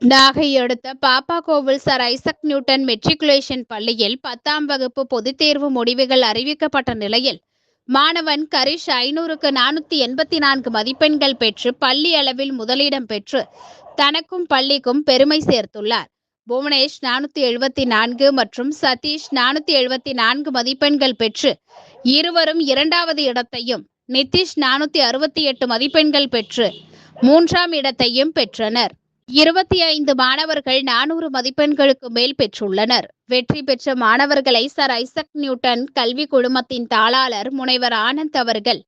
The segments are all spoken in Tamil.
நாகை அடுத்த Pappakovil sir Isaac Newton matriculation பள்ளியில் பத்தாம் வகுப்பு பொதுத் தேர்வு முடிவுகள் அறிவிக்கப்பட்ட நிலையில் மாணவன் கரிஷ் ஐநூறுக்கு நானூத்தி எண்பத்தி நான்கு மதிப்பெண்கள் பெற்று பள்ளி அளவில் முதலிடம் பெற்று தனக்கும் பள்ளிக்கும் பெருமை சேர்த்துள்ளார். புவனேஷ் நானூத்தி எழுபத்தி நான்கு மற்றும் சதீஷ் நானூத்தி எழுபத்தி நான்கு மதிப்பெண்கள் பெற்று இருவரும் இரண்டாவது இடத்தையும் நிதிஷ் நானூத்தி அறுபத்தி எட்டு மதிப்பெண்கள் பெற்று மூன்றாம் இடத்தையும் பெற்றனர். இருபத்தி ஐந்து மாணவர்கள் நானூறு மதிப்பெண்களுக்கு மேல் பெற்றுள்ளனர். வெற்றி பெற்ற மாணவர்களை சர் ஐசக் நியூட்டன் கல்வி குழுமத்தின் தாளாளர் முனைவர் ஆனந்த் அவர்கள்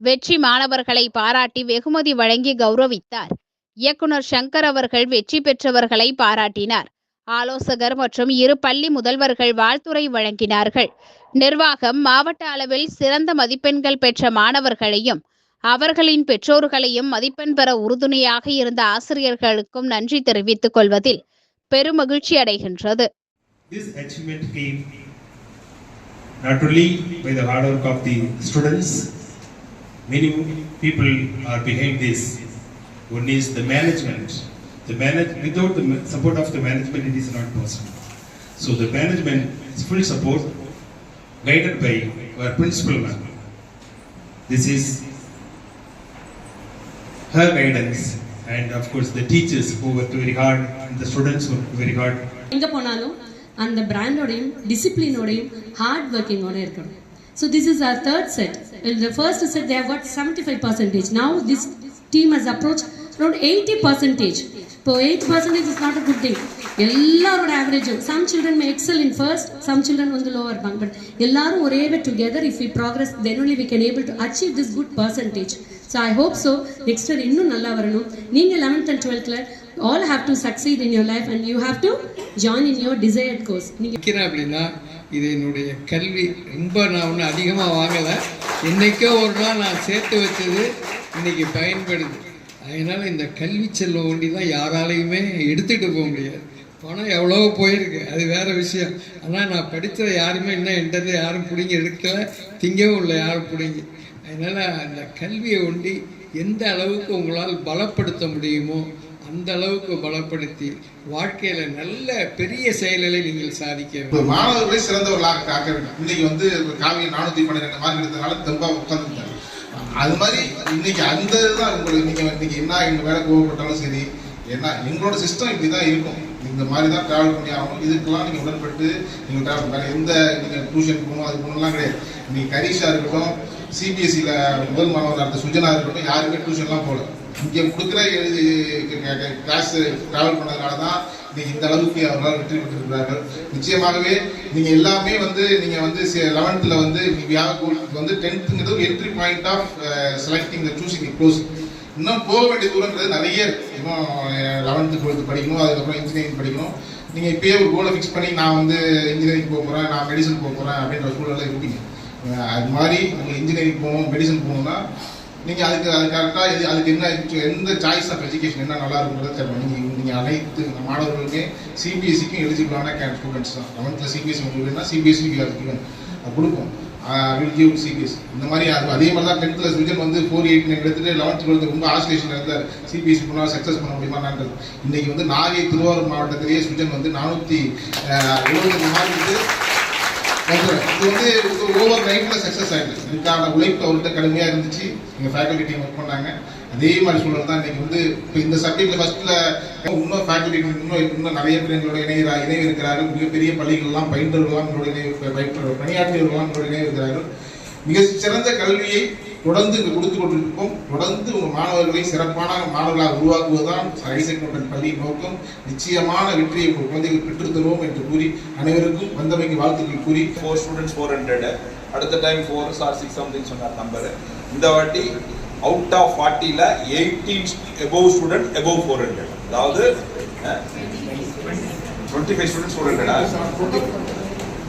வெற்றி மாணவர்களை பாராட்டி வெகுமதி வழங்கி கௌரவித்தார். இயக்குனர் சங்கர் அவர்கள் வெற்றி பெற்றவர்களை பாராட்டினார். ஆலோசகர் மற்றும் இரு பள்ளி முதல்வர்கள் வாழ்த்துறை வழங்கினார்கள். நிர்வாகம் மாவட்ட அளவில் சிறந்த மதிப்பெண்கள் பெற்ற மாணவர்களையும் அவர்களின் பெற்றோர்களையும் மதிப்பெண் பெற உறுதுணையாக இருந்த ஆசிரியர்களுக்கும் நன்றி தெரிவித்துக் கொள்வதில் பெருமகிழ்ச்சி அடைகின்றது This achievement came not only by the hard work of the students, many people are behind this. One is the management. The manage, without the support of the management, it is not possible. So the management is full support, guided by our principal ma'am. This is her guidance, and of course the teachers who worked very hard, and the students who worked very hard எங்கே போனாலும் அந்த பிராண்டோடையும் டிசிப்ளினோடையும் ஹார்ட் ஒர்க்கிங்கோட இருக்கணும். So this is our third set the first set they've got seventy five percentage now this team has approached around eighty percentage இப்போ eight percentage is not a good thing எல்லாரோட ஆவரேஜும் some children may excel in first some children வந்து லோவர் இருப்பாங்க பட் எல்லாரும் ஒரே way together if we progress then only we can able to achieve this good percentage so I hope so next year இன்னும் நல்லா வரணும். நீங்கள் லெவன்த் அண்ட் டுவெல்த்தில் all have to succeed in your life and you have to join in your desired course நீங்கள் அப்படின்னா இது என்னுடைய கல்வி ரொம்ப நான் ஒன்றும் அதிகமாக வாங்கலை. என்னைக்கோ ஒரு நாள் நான் சேர்த்து வச்சது இன்றைக்கி பயன்படுது. அதனால் இந்த கல்வி செல்வம் ஒண்டி தான் யாராலையுமே எடுத்துகிட்டு போக முடியாது. பணம் எவ்வளோ போயிருக்கு அது வேற விஷயம். ஆனால் நான் படித்ததை யாருமே இன்னும் என்கிட்ட யாரும் பிடிங்கி எடுக்கலை திங்கவும் இல்லை யாரும் பிடிங்கி. அதனால் அந்த கல்வியை ஒண்டி எந்த அளவுக்கு உங்களால் பலப்படுத்த முடியுமோ அந்த அளவுக்கு பலப்படுத்தி வாழ்க்கையில நல்ல பெரிய செயல்களை நீங்கள் சாதிக்க வேண்டும். ஒரு மாணவர்களை சிறந்தவர்களாக காக்க வேண்டும். இன்னைக்கு வந்து காவிய நானூத்தி பன்னிரெண்டு மார்க் எடுத்தனால தெம்பா உட்காந்துருந்தாங்க அது மாதிரி இன்னைக்கு அந்த இதுதான் உங்களுக்கு. நீங்க இன்னைக்கு என்ன எங்க மேல கோவப்பட்டாலும் சரி என்ன எங்களோட சிஸ்டம் இப்படிதான் இருக்கும். இந்த மாதிரி தான் டிராவல் பண்ணி ஆகணும். இதுக்கெல்லாம் நீங்க உடன்பட்டு நீங்க டிராவல் வேறு எந்த நீங்க டியூஷன் போகணும் அது போகணும்லாம் கிடையாது. இன்னைக்கு கரீஷா இருக்கட்டும் சிபிஎஸ்சியில் முதல் மாணவராக இருந்த சுஜனா இருக்கட்டும் யாருமே டியூஷன்லாம் போகல. இங்கே கொடுக்குற கிளாஸ் டிராவல் பண்ணதுனால தான் இன்னைக்கு இந்த அளவுக்கு அவர்களால் வெற்றி பெற்றிருக்கிறார்கள். நிச்சயமாகவே நீங்க எல்லாமே வந்து நீங்க வந்து லெவன்த்ல வந்து வந்து டென்த்துங்கிறது ஒரு entry point of selecting the choosing close இன்னும் போக வேண்டிய தூரங்கிறது நிறைய இருக்குது இன்னும் லெவன்த்து டுவெல்த்து படிக்கணும் அதுக்கப்புறம் இன்ஜினியரிங் படிக்கணும். நீங்க இப்பயே ஒரு கோலை ஃபிக்ஸ் பண்ணி நான் வந்து இன்ஜினியரிங் போக போறேன் நான் மெடிசன் போக போறேன் அப்படின்ற சூழல்ல இருப்பீங்க. அது மாதிரி நீங்க இன்ஜினியரிங் போகணும் மெடிசன் போகணும்னா நீங்கள் அதுக்கு அது கரெக்டாக இது அதுக்கு என்ன எந்த சாய்ஸ் ஆஃப் எஜுகேஷன் என்ன நல்லா இருக்குன்றத தெரியும் நீங்கள் அனைத்து மாணவர்களுமே சிபிஎஸ்சிக்கும் எலிஜிபிளான கேன் ஸ்டூடெண்ட்ஸ் தான். லெவன்த்தில் சிபிஎஸ்சி உங்களுக்கு சிபிஎஸ்சி கிவன் கொடுக்கும். வில் கிவ் சிபிஎஸ் இந்த மாதிரி அது அதே மாதிரி தான் டென்த்தில் விஜன் வந்து ஃபோர் எயிட் நைன் எடுத்துட்டு லெவன்த் டுவெல்த் ரொம்ப ஆசோலேஷன் இருந்தார் சிபிஎஸ்சி போனால் சக்ஸஸ் பண்ண முடியுமான்றது இன்றைக்கி வந்து நாகை திருவாரூர் மாவட்டத்திலேயே சுஜன் வந்து நானூற்றி எழுபத்தஞ்சு மார்க் இது வந்து ஓவர் நைட்டில் சக்ஸஸ் ஆயிடுச்சு. இதுக்கான உழைப்பு அவர்கிட்ட கடுமையாக இருந்துச்சு. எங்கள் ஃபேக்கல்டி டீம் ஒர்க் பண்ணாங்க. அதே மாதிரி சூழல் தான் இன்றைக்கி வந்து இப்போ இந்த சப்ஜெக்டில் ஃபஸ்ட்டில் இன்னும் ஃபேக்கல்டி இன்னும் இன்னும் நிறைய பேர் எங்களோட இணைய இணைவு இருக்கிறாரு மிகப்பெரிய பள்ளிகள்லாம் பயின்றவர்களாம் எங்களோட இணைவு பயின்ற பணியாற்றியவர்களாம் எங்களோட இணைவு இருக்கிறார்கள் மிக சிறந்த கல்வியை தொடர்ந்து இங்கே கொடுத்து கொண்டிருக்கோம் தொடர்ந்து உங்கள் மாணவர்களை சிறப்பான மாணவர்களாக உருவாக்குவதுதான் ஐசக் நியூட்டன் பள்ளியின் நோக்கம். நிச்சயமான வெற்றியை உங்கள் குழந்தைகள் பெற்றுத்தருவோம் என்று கூறி அனைவருக்கும் வந்தமைக்கு வாழ்த்துக்கள் கூறி. ஃபோர் ஸ்டூடெண்ட்ஸ் ஃபோர் ஹண்ட்ரட் அடுத்த time four or six something சொன்னார் நம்பர் இந்த வாட்டி out of ஃபார்ட்டியில் eighteen above student above four hundred அதாவது twenty five students four ஹண்ட்ரடா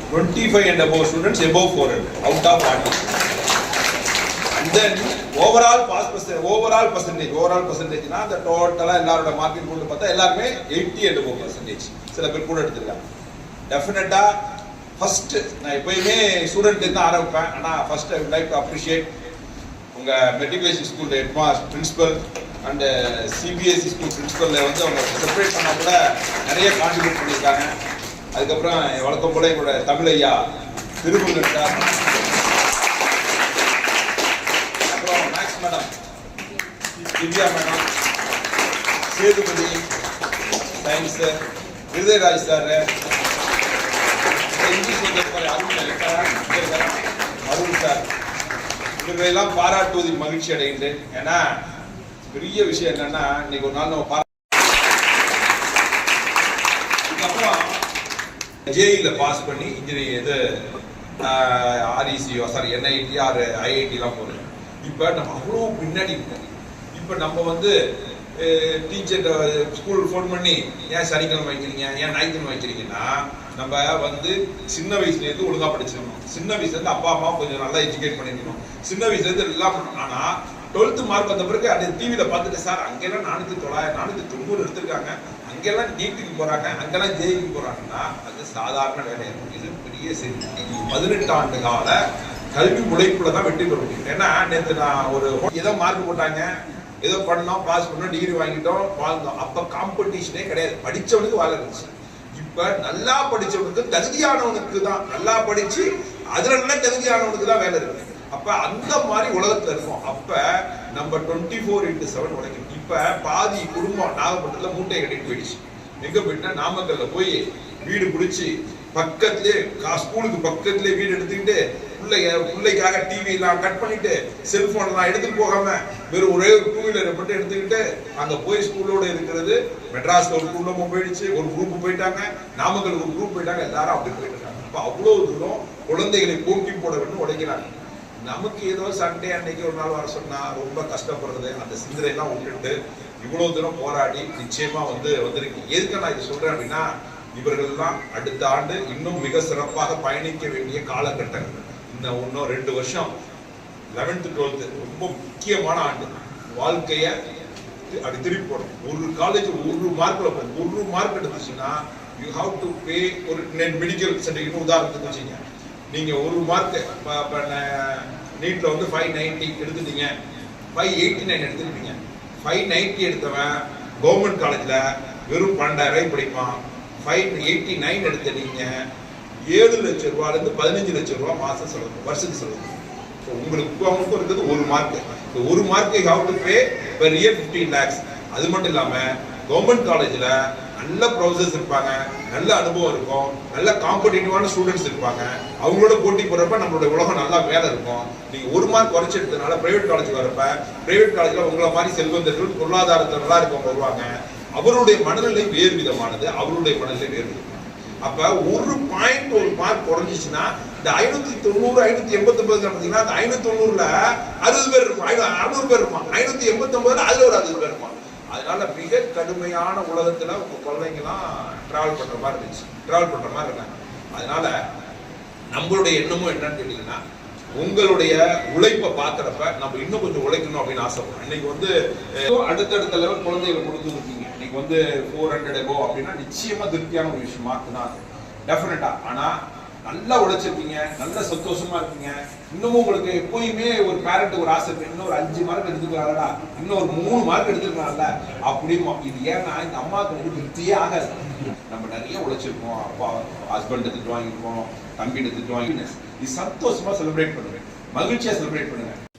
twenty five and above students above four hundred out of forty then overall pass percentage overall percentage overall பர்சன்டேஜ்னா அந்த டோட்டலாக எல்லாரோட மார்க்கெட் போட்டு பார்த்தா எல்லாருமே எயிட்டி அண்ட் ஃபோர் பர்சன்டேஜ் சில பேர் கூட எடுத்துருக்காங்க. டெஃபினட்டாக ஃபஸ்ட்டு நான் எப்பயுமே ஸ்டூடெண்ட் தான் ஆரம்பிப்பேன். ஆனால் first I like to appreciate உங்கள் matriculation school head master principal and CBSE school பிரின்சிபலில் வந்து அவங்க செப்பரேட் பண்ணால் கூட நிறைய கான்ட்ரிபியூட் பண்ணியிருக்காங்க. அதுக்கப்புறம் வழக்கம் போல் எங்களோட தமிழ் ஐயா Thirumurugan sir madam. Divya madam. Sethupathi science Virudharaj sir English வந்து அருண் அருண் சார் இவர்களெல்லாம் பாராட்டுவதில் மகிழ்ச்சி அடைகின்றேன். ஏன்னா பெரிய விஷயம் என்னன்னா இன்னைக்கு ஒரு நாள் நம்ம பாரா ஜேஇல பாஸ் பண்ணி இன்ஜினியரிங் இது ஆர்இசியோ சாரி என்ஐடி ஆர் ஐஐடிலாம் போகிறேன் இப்போ நம்ம அவ்வளோ பின்னாடி இப்போ நம்ம வந்து டீச்சர் ஸ்கூல் ஃபோன் பண்ணி ஏன் சனிக்கிழமை வைக்கிறீங்க? ஏன் ஞாயிற்றுக்கிழமை வைக்கிறீங்கன்னா நம்ம வந்து சின்ன வயசுலேருந்து ஒழுங்காக படிச்சிருக்கணும். சின்ன வயசுலேருந்து அப்பா அம்மா கொஞ்சம் நல்லா எஜுகேட் பண்ணிருக்கணும் சின்ன வயசுலேருந்து எல்லாம் பண்ணணும். ஆனால் டுவெல்த்து மார்க் வந்த பிறகு அது டிவியில் பார்த்துட்டு சார் அங்கெல்லாம் நானூற்றி தொள்ளாயிரம் நானூற்றி தொண்ணூறு எடுத்திருக்காங்க. அங்கெல்லாம் நீட்டுக்கு போகிறாங்க அங்கெல்லாம் ஜெயிக்கு போகிறாங்கன்னா அது சாதாரண வேலையாகும் இது பெரிய செய்தி. பதினெட்டு ஆண்டு கால கல்வி உழைப்புல தான் வெற்றி பெற முடியும். ஏன்னா நேற்று நான் ஒரு ஏதோ மார்க் போட்டாங்க. ஏதோ பண்ணோம் பாஸ் பண்ணோம் டிகிரி வாங்கிட்டோம் வாழ்ந்தோம். அப்ப காம்படிஷனே கிடையாது. படிச்சவனுக்கு வேலை இருந்துச்சு. இப்ப நல்லா படிச்சவனுக்கு தகுதியானவனுக்கு தான். நல்லா படிச்சு அதுல நல்ல தகுதியானவனுக்கு தான் வேலை இருக்கு. அப்ப அந்த மாதிரி உலகத்துல இருக்கும். அப்ப நம்ம டுவெண்ட்டி ஃபோர் இன்ட்டு செவன் உழைக்கணும். இப்ப பாதி குடும்பம் நாகப்பட்டினத்துல மூட்டையை கட்டிட்டு போயிடுச்சு. எங்க போயிட்டா நாமக்கல்ல போய் வீடு பிடிச்சி பக்கத்துலயே கா- ஸ்கூலுக்கு பக்கத்துலயே வீடு எடுத்துக்கிட்டு பிள்ளைங்க பிள்ளைக்காக டிவி எல்லாம் கட் பண்ணிட்டு செல்போன் எல்லாம் எடுத்துட்டு போகாம வெறும் ஒரே ஒரு டூ வீலரை மட்டும் எடுத்துக்கிட்டு அங்க போய் ஸ்கூலோட இருக்கிறது. மெட்ராஸ்ல ஒரு குடும்பம் போயிடுச்சு. ஒரு குரூப் போயிட்டாங்க. நாமக்கல் ஒரு குரூப் போயிட்டாங்க. எல்லாரும் அப்படி போயிட்டு இருக்காங்க. அவ்வளோ அவ்வளவு தூரம் குழந்தைகளை போக்கி போட வேண்டும் உடைக்கிறாங்க. நமக்கு ஏதோ சண்டே அன்னைக்கு ஒரு நாள் வர சொன்னா ரொம்ப கஷ்டப்படுறது. அந்த சிந்தனை எல்லாம் விட்டுட்டு இவ்வளவு தூரம் போராடி நிச்சயமா வந்து வந்திருக்கு எதுக்கு நான் இது சொல்றேன் அப்படின்னா இவர்கள்தான் அடுத்த ஆண்டு இன்னும் மிக சிறப்பாக பயணிக்க வேண்டிய காலகட்டங்கள் இந்த இன்னும் ரெண்டு வருஷம் லெவன்த்து டுவெல்த்து ரொம்ப முக்கியமான ஆண்டு. வாழ்க்கையை அப்படி திருப்பி போடணும். ஒரு காலேஜ் ஒரு மார்க்கில் போகும் ஒரு மார்க் எடுத்துச்சுன்னா யூ ஹாவ் டு பே ஒரு மெடிக்கல் சர்டிஃபிகேட் உதாரணத்துக்கு வச்சுங்க நீங்கள் ஒரு மார்க் நீட்டில் வந்து ஃபைவ் நைன்டி எடுத்துட்டீங்க. ஃபைவ் எயிட்டி நைன் எடுத்துக்கிட்டீங்க. ஃபைவ் நைன்ட்டி எடுத்தவன் கவர்மெண்ட் காலேஜில் வெறும் பன்னெண்டாயிரம் ரூபாய் படிப்பான். ஃபைவ் எயிட்டி நைன் எடுத்துட்டீங்க ஏழு லட்ச ரூபாலேருந்து பதினஞ்சு லட்சம் ரூபா மாதம் செலவு வருஷத்துக்கு செலவு. ஸோ உங்களுக்கு அவங்களுக்கும் இருக்கிறது ஒரு மார்க் இந்த ஒரு mark how to pay per year fifteen lakhs அது மட்டும் இல்லாமல் கவர்மெண்ட் காலேஜில் நல்ல ப்ரொஃபசர்ஸ் இருப்பாங்க நல்ல அனுபவம் இருக்கும் நல்ல காம்படிட்டிவான ஸ்டூடெண்ட்ஸ் இருப்பாங்க. அவங்களோட போட்டி போடுறப்ப நம்மளோட உலகம் நல்லா வேலை இருக்கும். நீங்கள் ஒரு மார்க் குறைச்சி எடுத்ததுனால பிரைவேட் காலேஜ் வரப்ப பிரைவேட் காலேஜில் உங்களை மாதிரி செல்வந்தர்கள் பொருளாதாரத்தில் நல்லா இருக்கவங்க வருவாங்க. அவருடைய மனநிலை வேறு விதமானது அவருடைய மனநிலை வேறு விதமானது. அப்ப ஒரு பாயிண்ட் ஒரு மார்க் குறைஞ்சிச்சுன்னா இந்த ஐநூத்தி தொண்ணூறு ஐநூத்தி எண்பத்தி ஒன்பது பாத்தீங்கன்னா அந்த ஐநூத்தி தொண்ணூறுல அறுபது பேர் இருக்கும் அறுநூறு பேர் இருப்பான் ஐநூத்தி எண்பத்தி ஒன்பதுல அதுல ஒரு அறுபது பேர் இருப்பான் அதனால மிக கடுமையான உலகத்துல உங்க குழந்தைங்கலாம் டிராவல் பண்ற மாதிரி இருந்துச்சு. டிராவல் பண்ற மாதிரி இருக்காங்க அதனால நம்மளுடைய எண்ணமும் என்னன்னு கேட்டீங்கன்னா உங்களுடைய உழைப்பை பார்க்குறப்ப நம்ம இன்னும் கொஞ்சம் உழைக்கணும் அப்படின்னு ஆசைப்படுறோம். இன்னைக்கு வந்து அடுத்தடுத்த லெவல் குழந்தைகளை கொடுத்து இருக்கீங்க இன்னைக்கு வந்து ஃபோர் ஹண்ட்ரட் எபோ அப்படின்னா நிச்சயமா திருப்தியான ஒரு விஷயம் மார்க் தான் டெஃபினட்டா ஆனா நல்லா உழைச்சிருக்கீங்க நல்ல சந்தோஷமா இருக்கீங்க. இன்னமும் உங்களுக்கு எப்போயுமே ஒரு பேரண்ட் ஒரு ஆசை இருக்கு. இன்னும் ஒரு அஞ்சு மார்க் எடுத்துக்கிறாங்களா இன்னும் ஒரு மூணு மார்க் எடுத்துக்கிறாங்கல்ல அப்படிமா இது ஏன்னா இந்த அம்மாவுக்கு வந்து திருப்தியே ஆகாது. நம்ம நிறைய உழைச்சிருக்கோம். அப்பா ஹஸ்பண்ட் எடுத்துட்டு வாங்கியிருக்கோம் தம்பி எடுத்துட்டு வாங்கி இது சந்தோஷமா செலிப்ரேட் பண்ணுவேன். மகிழ்ச்சியா செலிப்ரேட் பண்ணுங்க